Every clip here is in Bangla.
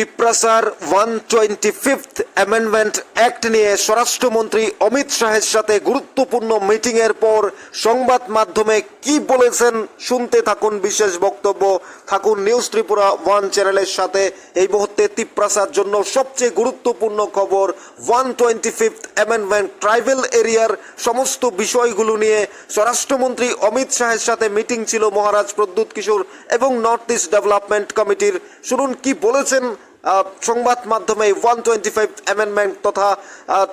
তিপ্রাসার one twenty fifth amendment act নিয়ে স্বরাষ্ট্রমন্ত্রী অমিত শাহের সাথে গুরুত্বপূর্ণ মিটিং এর পর সংবাদ মাধ্যমে কি বলেছেন শুনতে থাকুন বিশেষ বক্তব্য। থাকুন নিউজ ত্রিপুরা ওয়ান চ্যানেলের সাথে। এই মুহূর্তে তিপ্রাসার জন্য সবচেয়ে গুরুত্বপূর্ণ খবর one twenty fifth amendment tribal এরিয়ার সমস্ত বিষয়গুলো নিয়ে। স্বরাষ্ট্রমন্ত্রী অমিত শাহের সাথে মিটিং ছিল মহারাজ প্রদ্যুৎ কিশোর এবং নর্থ ইস্ট ডেভেলপমেন্ট কমিটির শুনুন কি বলেছেন সংবাদ মাধ্যমে ওয়ান টোয়েন্টি ফাইভ অ্যামেন্ডমেন্ট তথা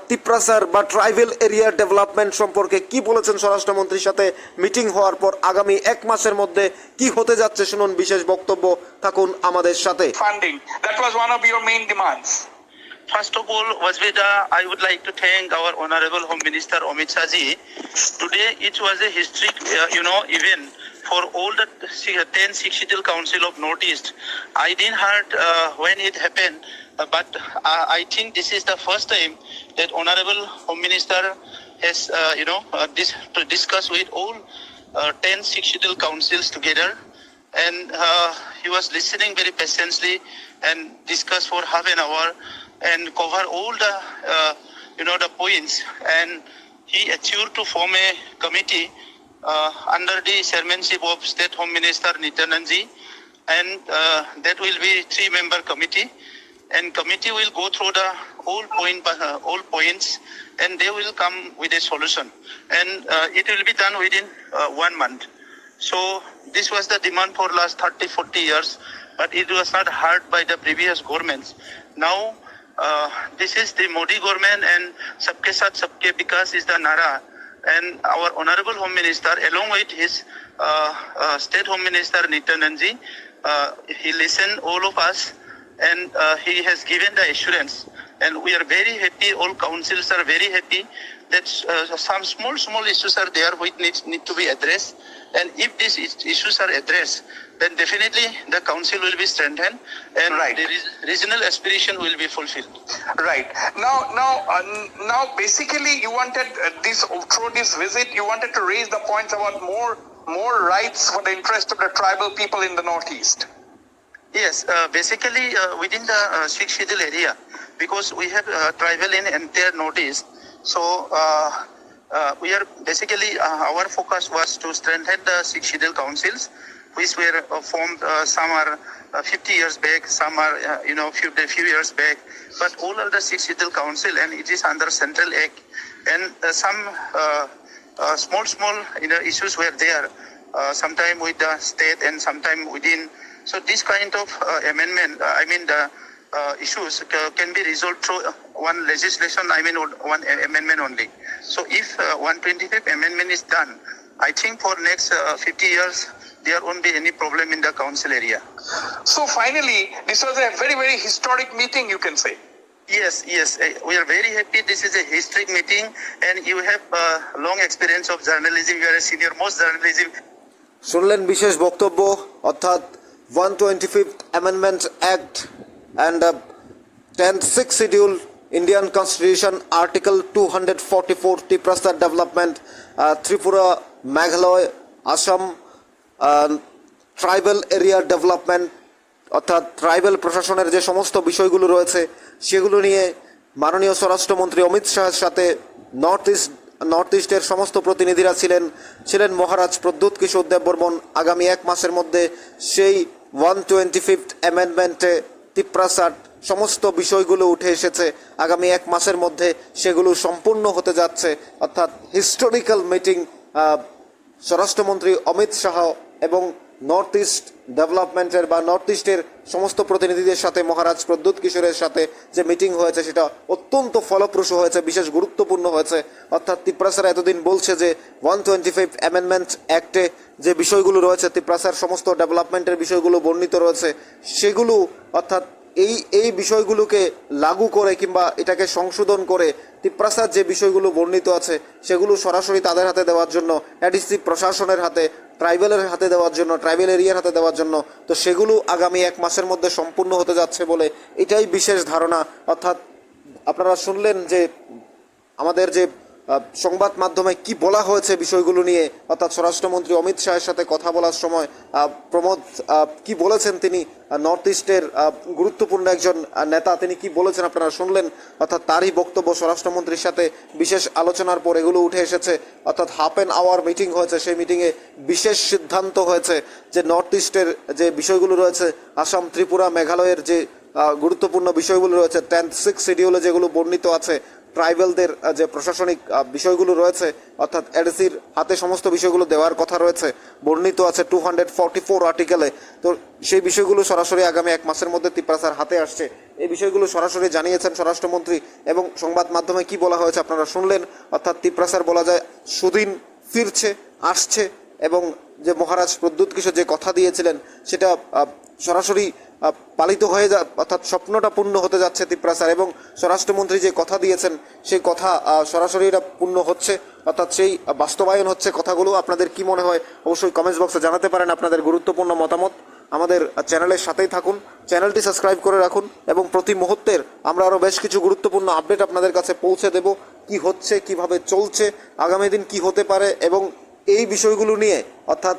তিপ্রাসার বা ট্রাইবেল এরিয়া ডেভেলপমেন্ট সম্পর্কে কি বলেছেন স্বরাষ্ট্রমন্ত্রীর সাথে মিটিং হওয়ার পর আগামী এক মাসের মধ্যে কি হতে যাচ্ছে শুনুন বিশেষ বক্তব্য থাকুন আমাদের সাথে। Funding that was one of your main demands first of all ওয়াজবিদা I would like to thank our honourable home minister Amit Shahji today it was a historic for all the si- 10 Sikhital Council of Northeast. I didn't heard uh, when it happened, uh, but uh, I think this is the first time that Honorable Home Minister has, uh, you know, dis- to discuss with all uh, 10 Sikhital councils together and he was listening very patiently and discuss for half an hour and cover all the you know the points and he achieved to form a committee under the chairmanship of state home minister nityanandji and uh, that will be three member committee and committee will go through the all point uh, all points and they will come with a solution and uh, it will be done within uh, one month so this was the demand for last 30, 40 years, but it was not heard by the previous governments. Now, uh, this is the Modi government and Sabke Saath Sabke Vikas is the Nara. And our Honorable Home Minister, along with his uh, uh, State Home Minister Nityanandji, uh, he listened all of us and he has given the assurance. And we are very happy, all councils are very happy that uh, some small, small issues are there which need, need to be addressed. And if these issues are addressed, then definitely the council will be strengthened and Right. the re- regional aspiration will be fulfilled. Right. Now, now, uh, now, basically, you wanted uh, this through this visit, you wanted to raise the points about more, more rights for the interest of the tribal people in the northeast. Yes, uh, basically uh, within the uh, Sikh schedule area, because we have uh, tribal in entire northeast, so uh, uh, we are basically uh, our focus was to strengthen the Sikh schedule councils, which were formed. Some are uh, 50 years back, some are you know few few years back, but all are the Sikh schedule council, and it is under central act, and some small small you know issues were there uh, sometime with the state and sometime within. So this kind of uh, amendment, uh, I mean the uh, issues ca- can be resolved through uh, one legislation, I mean one a- amendment only. So if uh, 125th amendment is done, I think for next uh, 50 years, there won't be any problem in the council area. So finally, this was a very, very historic meeting, you can say. Yes, yes, uh, we are very happy. This is a historic meeting and you have uh, long experience of journalism. You are a senior most journalism শুনলেন বিশেষ বক্তব্য অর্থাৎ one twenty fifth amendment act and tenth six schedule Indian constitution article two hundred forty four টিপ্রাস্তার development Tripura Meghalaya Assam tribal area development অর্থাৎ ট্রাইবাল প্রশাসনের যে সমস্ত বিষয়গুলো রয়েছে, সেগুলো নিয়ে মাননীয় স্বরাষ্ট্রমন্ত্রী অমিত শাহের সাথে নর্থ ইস্ট নর্থ ইস্টের সমস্ত প্রতিনিধিরা ছিলেন ছিলেন মহারাজ প্রদ্যুৎ কিশোর দেববর্মন। আগামী এক মাসের মধ্যে সেই ওয়ান টোয়েন্টি ফিফথ অ্যামেন্ডমেন্টে তিপ্রাসাট সমস্ত বিষয়গুলো উঠে এসেছে। আগামী এক মাসের মধ্যে সেগুলো সম্পূর্ণ হতে যাচ্ছে। অর্থাৎ হিস্টোরিক্যাল মিটিং স্বরাষ্ট্রমন্ত্রী অমিত শাহ এবং নর্থ ইস্ট ডেভেলপমেন্টের বা নর্থ ইস্টের সমস্ত প্রতিনিধিদের সাথে মহারাজ প্রদ্যুৎ কিশোরের সাথে যে মিটিং হয়েছে সেটা অত্যন্ত ফলপ্রসূ হয়েছে, বিশেষ গুরুত্বপূর্ণ হয়েছে। অর্থাৎ তিপ্রাসার এতদিন বলছে যে ওয়ান টোয়েন্টি ফাইভ অ্যামেন্ডমেন্ট অ্যাক্টে যে বিষয়গুলো রয়েছে, তিপ্রাসার সমস্ত ডেভেলপমেন্টের বিষয়গুলো বর্ণিত রয়েছে, সেগুলো অর্থাৎ এই এই বিষয়গুলোকে লাগু করে কিংবা এটাকে সংশোধন করে তিপ্রাসার যে বিষয়গুলো বর্ণিত আছে, সেগুলো সরাসরি তাদের হাতে দেওয়ার জন্য এডিসি প্রশাসনের হাতে ট্রাইবেলের হাতে দেওয়ার জন্য, ট্রাইবেল এরিয়ার হাতে দেওয়ার জন্য, তো সেগুলো আগামী এক মাসের মধ্যে সম্পূর্ণ হতে যাচ্ছে বলে এটাই বিশেষ ধারণা। অর্থাৎ আপনারা শুনলেন যে আমাদের যে সংবাদ মাধ্যমে কি বলা হয়েছে বিষয়গুলো নিয়ে? অর্থাৎ স্বরাষ্ট্রমন্ত্রী অমিত শাহের সাথে কথা বলার সময় প্রমোদ কি বলেছেন তিনি? নর্থ ইস্টের গুরুত্বপূর্ণ একজন নেতা, তিনি কি বলেছেন আপনারা শুনলেন? অর্থাৎ তারই বক্তব্য স্বরাষ্ট্রমন্ত্রীর সাথে বিশেষ আলোচনার পর এগুলো উঠে এসেছে। অর্থাৎ হাফ অ্যান আওয়ার মিটিং হয়েছে, সেই মিটিংয়ে বিশেষ সিদ্ধান্ত হয়েছে যে নর্থ ইস্টের যে বিষয়গুলো রয়েছে, আসাম, ত্রিপুরা, মেঘালয়ের যে গুরুত্বপূর্ণ বিষয়গুলো রয়েছে টেন্থ সিক্স শিডিউলে যেগুলো বর্ণিত আছে ট্রাইবেলদের যে প্রশাসনিক বিষয়গুলো রয়েছে, অর্থাৎ এডিসির হাতে সমস্ত বিষয়গুলো দেওয়ার কথা রয়েছে, বর্ণিত আছে টু হান্ড্রেড ফর্টি ফোর আর্টিকেলে তো সেই বিষয়গুলো সরাসরি আগামী এক মাসের মধ্যে তিপ্রাসার হাতে আসছে। এই বিষয়গুলো সরাসরি জানিয়েছেন স্বরাষ্ট্রমন্ত্রী এবং সংবাদ মাধ্যমে কি বলা হয়েছে আপনারা শুনলেন। অর্থাৎ তিপ্রাসার বলা যায়, সুদিন ফিরছে, আসছে এবং যে মহারাজ প্রদ্যুৎ কিশোর যে কথা দিয়েছিলেন, সেটা সরাসরি পালিত হয়ে যা অর্থাৎ স্বপ্নটা পূর্ণ হতে যাচ্ছে তিপ্রাসার এবং স্বরাষ্ট্রমন্ত্রী যে কথা দিয়েছেন, সেই কথা সরাসরি এটা পূর্ণ হচ্ছে। অর্থাৎ সেই বাস্তবায়ন হচ্ছে কথাগুলো। আপনাদের কি মনে হয়, অবশ্যই কমেন্টস বক্সে জানাতে পারেন আপনাদের গুরুত্বপূর্ণ মতামত। আমাদের চ্যানেলের সাথেই থাকুন, চ্যানেলটি সাবস্ক্রাইব করে রাখুন এবং প্রতি মুহূর্তের আমরা আরও বেশ কিছু গুরুত্বপূর্ণ আপডেট আপনাদের কাছে পৌঁছে দেব। কি হচ্ছে, কীভাবে চলছে, আগামী দিন কি হতে পারে এবং এই বিষয়গুলো নিয়ে অর্থাৎ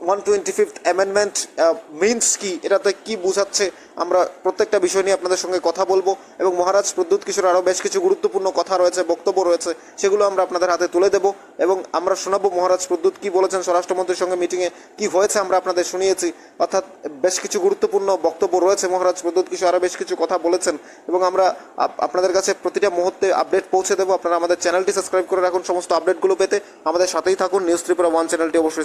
one twenty fifth amendment means কি? এটাতে কি বোঝাচ্ছে? আমরা প্রত্যেকটা বিষয় নিয়ে আপনাদের সঙ্গে কথা বলব। এবং মহারাজ প্রদ্যুৎ কিশোর আরও বেশ কিছু গুরুত্বপূর্ণ কথা রয়েছে, বক্তব্য রয়েছে, সেগুলো আমরা আপনাদের হাতে তুলে দেব। এবং আমরা শোনাবো মহারাজ প্রদ্যুৎ কি বলেছেন, স্বরাষ্ট্রমন্ত্রীর সঙ্গে মিটিংয়ে কি হয়েছে আমরা আপনাদের শুনিয়েছি। অর্থাৎ, বেশ কিছু গুরুত্বপূর্ণ বক্তব্য রয়েছে, মহারাজ প্রদ্যুৎ কিশোর আরও বেশ কিছু কথা বলেছেন। এবং আমরা আপ- আপনাদের কাছে প্রতিটা মুহূর্তে আপডেট পৌঁছে দেবো। আপনারা আমাদের চ্যানেলটি সাবস্ক্রাইব করে রাখুন, সমস্ত আপডেটগুলো পেতে। আমাদের সাথেই থাকুন নিউজ ত্রিপুরা ওয়ান চ্যানেলটি অবশ্যই